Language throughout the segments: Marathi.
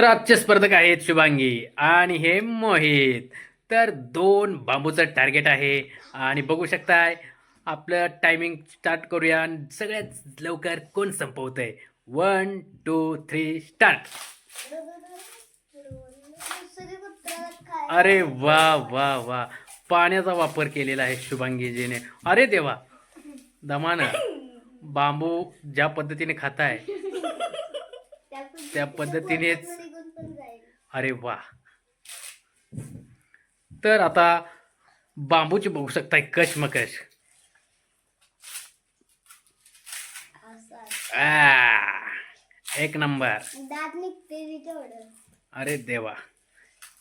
तर आजचे स्पर्धक आहेत शुभांगी आणि हे मोहित. तर दोन बांबूचं टार्गेट आहे. आणि बघू शकताय आपलं टायमिंग स्टार्ट करूया आणि सगळ्यात लवकर कोण संपवतंय? वन टू थ्री स्टार्ट अरे वा वा वा. पाण्याचा वापर केलेला आहे शुभांगीजीने. अरे देवा. दमानं. बांबू ज्या पद्धतीने खाताय त्या पद्धतीनेच अरे वा. तर आता बांबूची बघू शकताय कशमकश आ, एक नंबर. अरे देवा.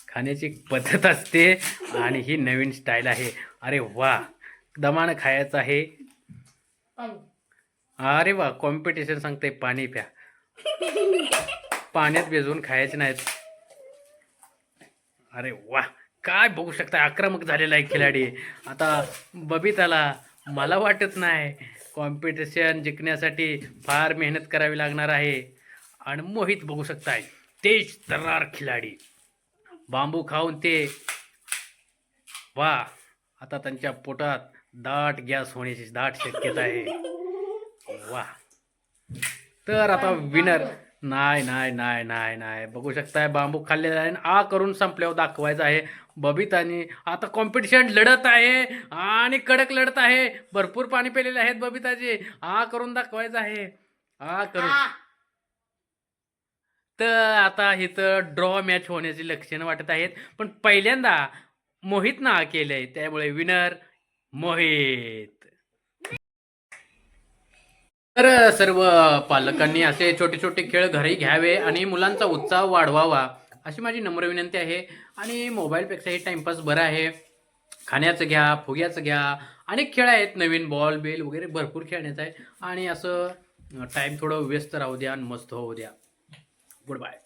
खाण्याची पद्धत असते आणि ही नवीन स्टाईल आहे. अरे वा. दमानं खायचं आहे. अरे वा कॉम्पिटिशन सांगते पाणी प्या. पाण्यात भिजवून खायचे नाहीत. अरे वा काय बघू शकता आक्रमक झालेला आहे खिलाडी आता बबिताला मला वाटत नाही कॉम्पिटिशन जिंकण्यासाठी फार मेहनत करावी लागणार आहे. आणि मोहित बघू शकताय तेज तर्रार खिलाडी बांबू खाऊन ते वा आता त्यांच्या पोटात दाट गॅस होण्याची दाट शक्यता आहे. वा तर आता विनर नाही नाही नाही नाही नाही. बघू शकताय बांबू खाल्लेला आहे आणि आ करून संपल्यावर दाखवायचं आहे. बबितानी आता कॉम्पिटिशन लढत आहे आणि कडक लढत आहे. भरपूर पाणी पेलेले आहेत बबिताचे आ करून दाखवायचं आहे. आ करून. तर आता इथं ड्रॉ मॅच होण्याची लक्षणं वाटत आहेत. पण पहिल्यांदा मोहित ना केलंय. त्यामुळे विनर मोहित. तर सर्व पालकांनी असे छोटे छोटे खेळ घरी घ्यावे आणि मुलांचा उत्साह वाढवावा अशी माझी नम्र विनंती आहे. आणि मोबाईलपेक्षाही टाइमपास बरं आहे. खाण्याचं घ्या फुग्याचं घ्या अनेक खेळ आहेत. नवीन बॉल बेल वगैरे भरपूर खेळण्याचं आहे आणि असं टाईम थोडं व्यस्त राहू द्या आणि मस्त होऊ द्या. Good bye